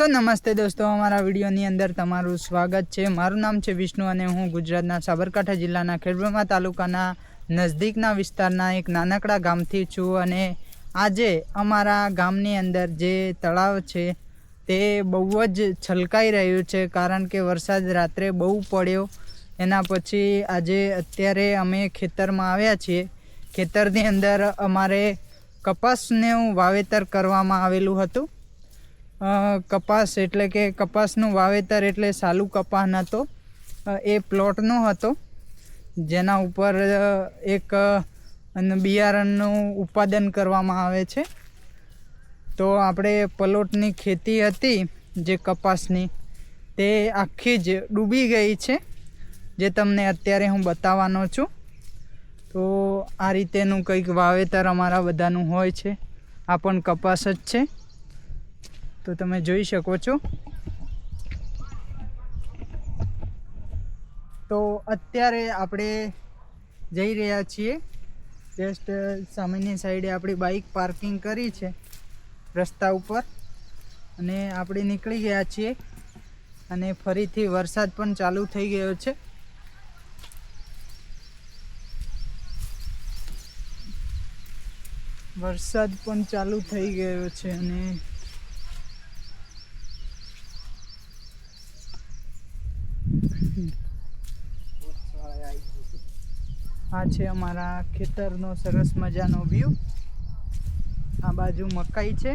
તો નમસ્તે દોસ્તો, અમારા વિડીયોની અંદર તમારું સ્વાગત છે. મારું નામ છે વિષ્ણુ અને હું ગુજરાતના સાબરકાંઠા જિલ્લાના ખેડબ્રહ્મા તાલુકાના નજદીકના વિસ્તારના એક નાનકડા ગામથી છું અને આજે અમારા ગામની અંદર જે તળાવ છે તે બહુ જ છલકાઈ રહ્યું છે કારણ કે વરસાદ રાત્રે બહુ પડ્યો. એના પછી આજે અત્યારે અમે ખેતરમાં આવ્યા છીએ. ખેતરની અંદર અમારે કપાસનું વાવેતર કરવામાં આવેલું હતું. કપાસ એટલે કે કપાસનું વાવેતર એટલે સાલું કપાસ હતો એ પ્લોટનો હતો. જેના ઉપર એક બિયારણનું ઉત્પાદન કરવામાં આવે છે. તો આપણે પલોટની ખેતી હતી જે કપાસની, તે આખી જ ડૂબી ગઈ છે, જે તમને અત્યારે હું બતાવવાનો છું. તો આ રીતેનું કંઈક વાવેતર અમારા બધાનું હોય છે. આ પણ કપાસ જ છે. તો તમે જોઈ શકો છો. તો અત્યારે આપણે જઈ રહ્યા છીએ. જસ્ટ સામેની સાઈડે આપણી બાઇક પાર્કિંગ કરી છે રસ્તા ઉપર. અને આપણે નીકળી ગયા છીએ. અને ફરીથી વરસાદ પણ ચાલુ થઈ ગયો છે. વરસાદ પણ ચાલુ થઈ ગયો છે અને આ છે અમારા ખેતરનો સરસ મજાનો વ્યૂ આ બાજુ મકાઈ છે.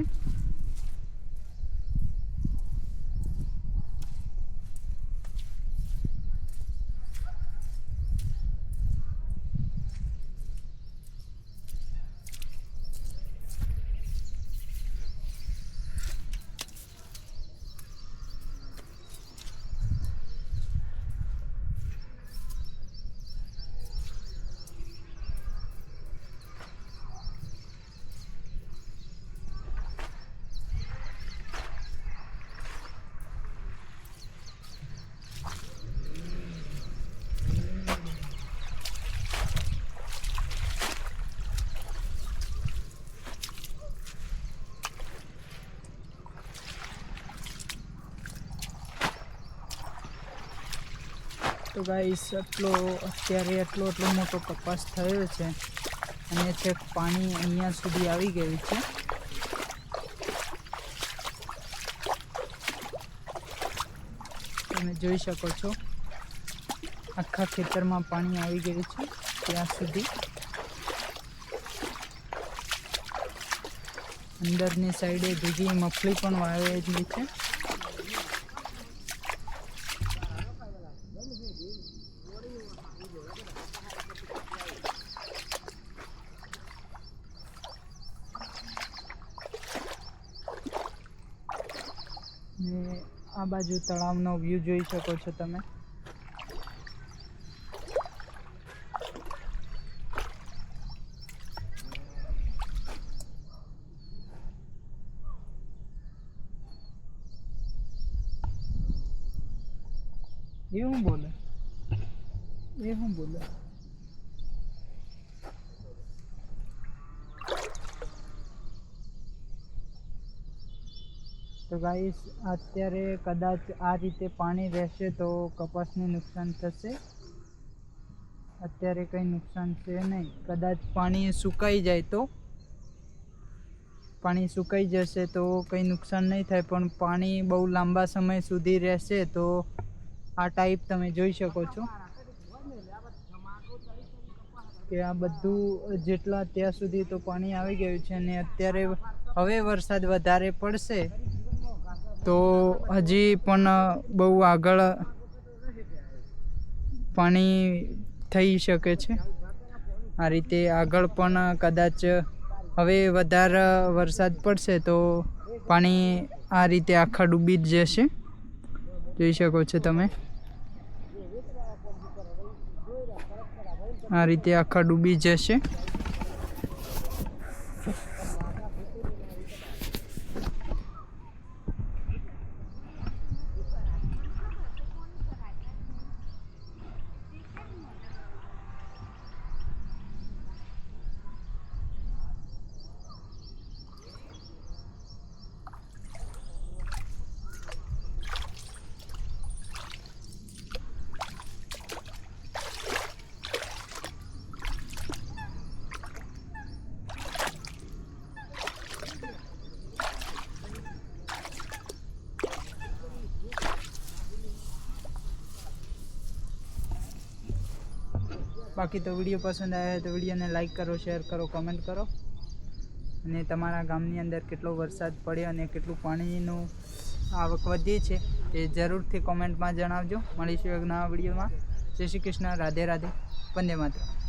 તો ગાઈસ એટલો અત્યારે એટલો એટલો મોટો કપાસ થયો છે અને છેક પાણી અહીંયા સુધી આવી ગયું છે. તમે જોઈ શકો છો, આખા ખેતરમાં પાણી આવી ગયું છે ત્યાં સુધી. અંદરની સાઈડે ભીગી મફલી પણ વાવેલી છે. ને આ બાજુ તળાવનો વ્યૂ જોઈ શકો છો તમે. એ હું બોલે? એ તો ગાઈસ અત્યારે કદાચ આ રીતે પાણી રહેશે તો કપાસને નુકસાન થશે? અત્યારે કંઈ નુકસાન છે નહીં. કદાચ પાણી સુકાઈ જાય તો? પાણી સુકાઈ જશે તો કંઈ નુકસાન નહીં થાય, પણ પાણી બહુ લાંબા સમય સુધી રહેશે તો આ ટાઈપ તમે જોઈ શકો છો. કે આ બધું જેટલા ત્યાં સુધી તો પાણી આવી ગયું છે અને અત્યારે હવે વરસાદ વધારે પડશે, તો હજી પણ બહુ આગળ પાણી થઈ શકે છે. આ રીતે આગળ પણ કદાચ હવે વધારે વરસાદ પડશે તો પાણી આ રીતે આખા ડૂબી જ જશે. જોઈ શકો છો તમે. આ રીતે આખા ડૂબી જશે. બાકી તો વીડિયો પસંદ આવ્યો તો વિડીયોને લાઇક કરો શેર કરો કમેન્ટ કરો. અને તમારા ગામની અંદર કેટલો વરસાદ પડ્યો અને કેટલું પાણીનું આવક વધી છે એ જરૂરથી કોમેન્ટમાં જણાવજો. મળીશું એક નવા વિડીયોમાં. જય શ્રી કૃષ્ણ. રાધે રાધે. વંદે માતરમ.